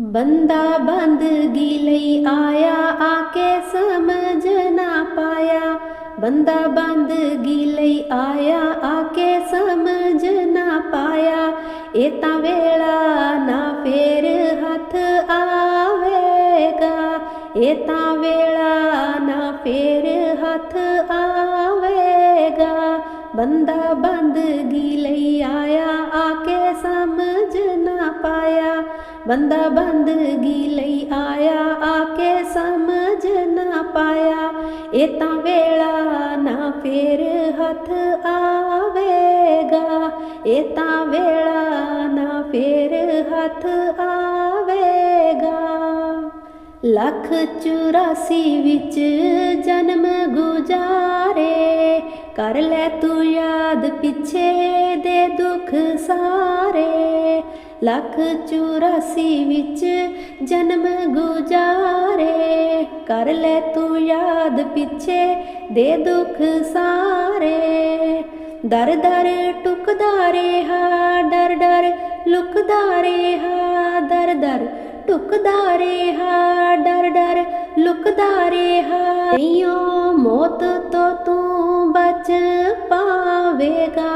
ਬੰਦਾ ਬੰਦਗੀ ਲਈ ਆਇਆ ਆ ਕੇ ਸਮਝ ਨਾ ਪਾਇਆ। ਬੰਦਾ ਬੰਦਗੀ ਲਈ ਆਇਆ, ਆਕੇ ਕੇ ਸਮਝ ਨਾ ਪਾਇਆ। ਇਹ ਤਾਂ ਵੇਲਾ ਨਾ ਫੇਰ ਹੱਥ ਆਵੇਗਾ। ਇਹ ਤਾਂ ਵੇਲਾ ਨਾ ਫੇਰ ਹੱਥ ਆਵੇਗਾ। ਬੰਦਾ ਬੰਦਗੀ ਲਈ ਆਇਆ ਬੰਦਾ ਬੰਦਗੀ ਲਈ ਆਇਆ ਆ ਕੇ ਸਮਝ ਨਾ ਪਾਇਆ। ਇਹ ਤਾਂ ਵੇਲਾ ਨਾ ਫੇਰ ਹੱਥ ਆਵੇਗਾ। ਇਹ ਤਾਂ ਵੇਲਾ ਨਾ ਫੇਰ ਹੱਥ ਆਵੇਗਾ। ਲੱਖ 84 ਵਿੱਚ ਜਨਮ ਗੁਜ਼ਾਰੇ, ਕਰ ਲੈ ਤੂੰ ਯਾਦ ਪਿੱਛੇ ਦੇ ਦੁੱਖ ਸਾਰੇ। ਲੱਖ 84 ਵਿੱਚ ਜਨਮ ਗੁਜ਼ਾਰੇ। ਕਰ ਲੈ ਤੂੰ ਯਾਦ ਪਿੱਛੇ ਦੇ ਦੁੱਖ ਸਾਰੇ। ਦਰ ਦਰ ਟੁਕਦਾ ਰਿਹਾ, ਡਰ ਡਰ ਲੁਕਦਾ ਰਿਹਾ। ਦਰ ਦਰ ਟੁਕਦਾ ਰਿਹਾ, ਡਰ ਡਰ ਲੁਕਦਾ ਰਿਹਾ। ਨਹੀਂਓ ਮੌਤ ਤੋਂ ਤੂੰ ਬਚ ਪਾਵੇਗਾ।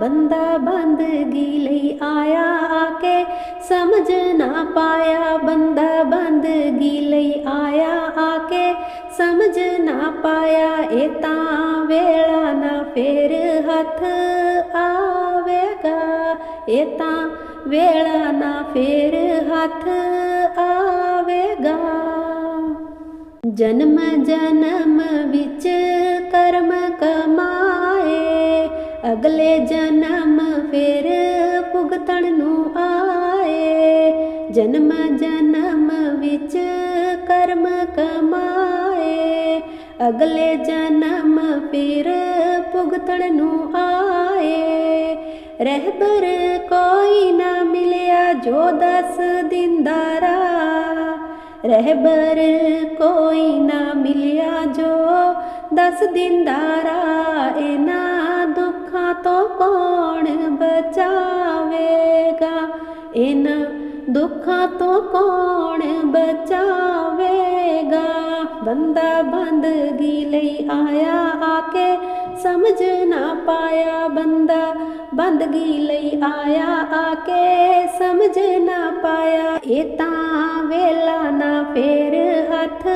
ਬੰਦਾ ਬੰਦਗੀ ਲਈ ਆਇਆ ਕੇ ਸਮਝ ਨਾ ਪਾਇਆ, ਬੰਦਾ ਬੰਦਗੀ ਲਈ ਆਇਆ ਆ ਕੇ ਸਮਝ ਨਾ ਪਾਇਆ, ਇਹ ਤਾਂ ਵੇਲਾ ਨਾ ਫੇਰ ਹੱਥ ਆਵੇਗਾ। ਇਹ ਤਾਂ ਵੇਲਾ ਨਾ ਫੇਰ ਹੱਥ ਆਵੇਗਾ। ਜਨਮ ਜਨਮ ਵਿੱਚ ਕਰਮ ਕਮਾਏ, ਅਗਲੇ ਜਨਮ ਫਿਰ ਭੁਗਤਣ ਨੂੰ ਜਨਮ ਜਨਮ ਵਿੱਚ ਕਰਮ ਕਮਾਏ। ਅਗਲੇ ਜਨਮ ਫਿਰ ਭੁਗਤਣ ਨੂੰ ਆਏ। ਰਹਿਬਰ ਕੋਈ ਨਾ ਮਿਲਿਆ ਜੋ ਦਸ ਦਿਨ ਦਾਰਾ ਰਹਿਬਰ ਕੋਈ ਨਾ ਮਿਲਿਆ ਜੋ ਦਸ ਦਿਨ ਦਾਰਾ ਇਹਨਾਂ ਦੁੱਖਾਂ ਤੋਂ ਕੌਣ ਬਚਾਵੇਗਾ? ਇਹਨਾਂ ਦੁੱਖਾਂ ਤੋਂ ਕੌਣ ਬਚਾਵੇਗਾ? ਬੰਦਾ ਬੰਦਗੀ ਲਈ ਆਇਆ ਆ ਕੇ ਸਮਝ ਨਾ ਪਾਇਆ। ਬੰਦਾ ਬੰਦਗੀ ਲਈ ਆਇਆ ਆ ਕੇ ਸਮਝ ਨਾ ਪਾਇਆ। ਇਹ ਤਾਂ ਵੇਲਾ ਨਾ ਫੇਰ ਹੱਥ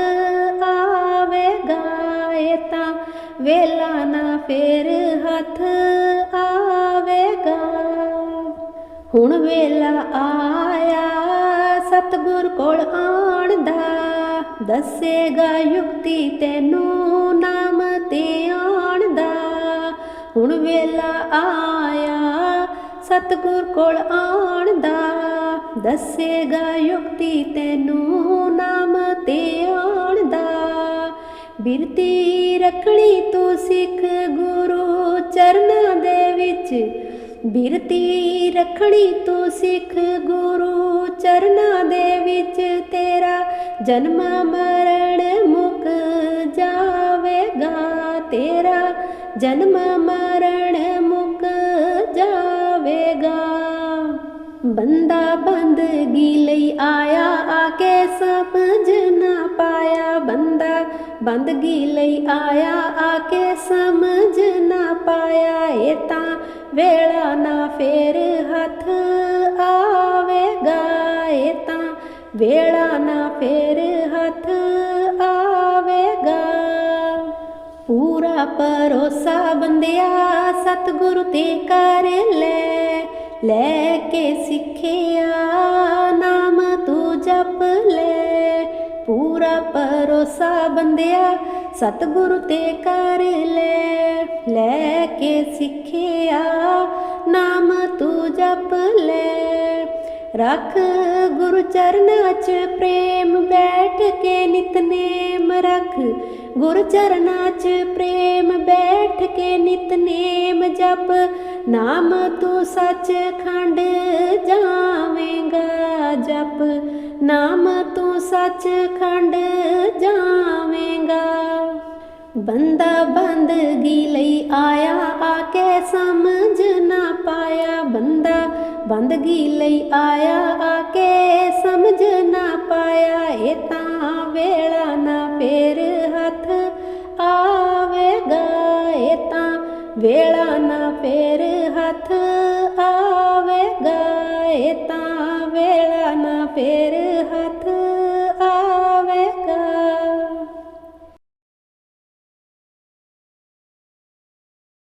ਆਵੇਗਾ। ਇਹ ਤਾਂ ਵੇਲਾ ਨਾ ਫੇਰ ਹੱਥ ਆਵੇਗਾ। ਹੁਣ ਵੇਲਾ ਆਇਆ ਕੋਲ ਦੱਸੇਗਾ ਯੁਕਤੀ ਤੈਨੂੰ ਨਾਮ ਤੇ ਆਣ ਦਾ। ਹੁਣ ਵੇਲਾ ਆਇਆ ਸਤਗੁਰ ਕੋਲ ਆਣਦਾ ਦੱਸੇਗਾ ਯੁਕਤੀ ਤੈਨੂੰ ਨਾਮ ਤੇ ਆਣਦਾ ਬਿਰਤੀ ਰੱਖਣੀ ਤੂੰ ਸਿੱਖ ਗੁਰੂ ਚਰਨਾਂ ਦੇ ਵਿੱਚ। ਬਿਰਤੀ ਰੱਖਣੀ ਤੂੰ ਸਿੱਖ ਗੁਰੂ ਚਰਨਾਂ ਦੇ ਵਿੱਚ ਤੇਰਾ ਜਨਮ ਮਰਨ ਮੁੱਕ ਜਾਵੇਗਾ ਤੇਰਾ ਜਨਮ ਮਰਨ ਮੁੱਕ ਜਾਵੇਗਾ। ਬੰਦਾ ਬੰਦਗੀ ਲਈ ਆਇਆ ਆ ਕੇ ਸਮਝ ਨਾ ਪਾਇਆ। ਬੰਦਾ ਬੰਦਗੀ ਲਈ ਆਇਆ ਆ ਕੇ ਸਮਝ ਨਾ ਪਾਇਆ। ਇਹ ਤਾਂ ਵੇਲਾ ਨਾ ਫੇਰ ਹੱਥ ਆਵੇਗਾ ਇਹ ਤਾਂ। ਵੇਲਾ ਨਾ ਫੇਰ ਹੱਥ ਆਵੇਗਾ। ਪੂਰਾ ਪਰੋਸਾ ਬੰਦਿਆ ਸਤਿਗੁਰੂ ਤੇ ਕਰ ਲੈ। ਲੈ ਕੇ ਸਿੱਖਿਆ ਨਾਮ ਤੂੰ ਜਪ ਲੈ। ਪੂਰਾ ਪਰੋਸਾ ਬੰਦਿਆ ਸਤਿਗੁਰੂ ਤੇ ਕਰ ਲੈ। ਲੈ ਕੇ ਸਿੱਖਿਆ, ਨਾਮ ਤੂੰ ਜਪ ਲੈ। ਰੱਖ ਗੁਰੂ ਚਰਨਾਂ 'ਚ ਪ੍ਰੇਮ, ਬੈਠ ਕੇ ਨਿਤਨੇਮ ਰੱਖ। ਗੁਰੂ ਚਰਨਾਂ 'ਚ ਪ੍ਰੇਮ, ਬੈਠ ਕੇ ਨਿਤਨੇਮ ਜਪ। ਨਾਮ ਤੂੰ ਸੱਚ ਖੰਡ ਜਾਵੇਂਗਾ ਜਪ। ਨਾਮ ਤੂੰ ਸੱਚ ਖੰਡ ਜਾ ਬੰਦਾ ਬੰਦਗੀ ਲਈ ਆਇਆ ਆ ਕੇ ਸਮਝ ਨਾ ਪਾਇਆ। ਬੰਦਾ ਬੰਦਗੀ ਲਈ ਆਇਆ ਆ ਕੇ ਸਮਝ ਨਾ ਪਾਇਆ। ਇਹ ਤਾਂ ਵੇਲਾ ਨਾ ਫੇਰ ਹੱਥ ਆਵੇਗਾ, ਇਹ ਤਾਂ ਵੇਲਾ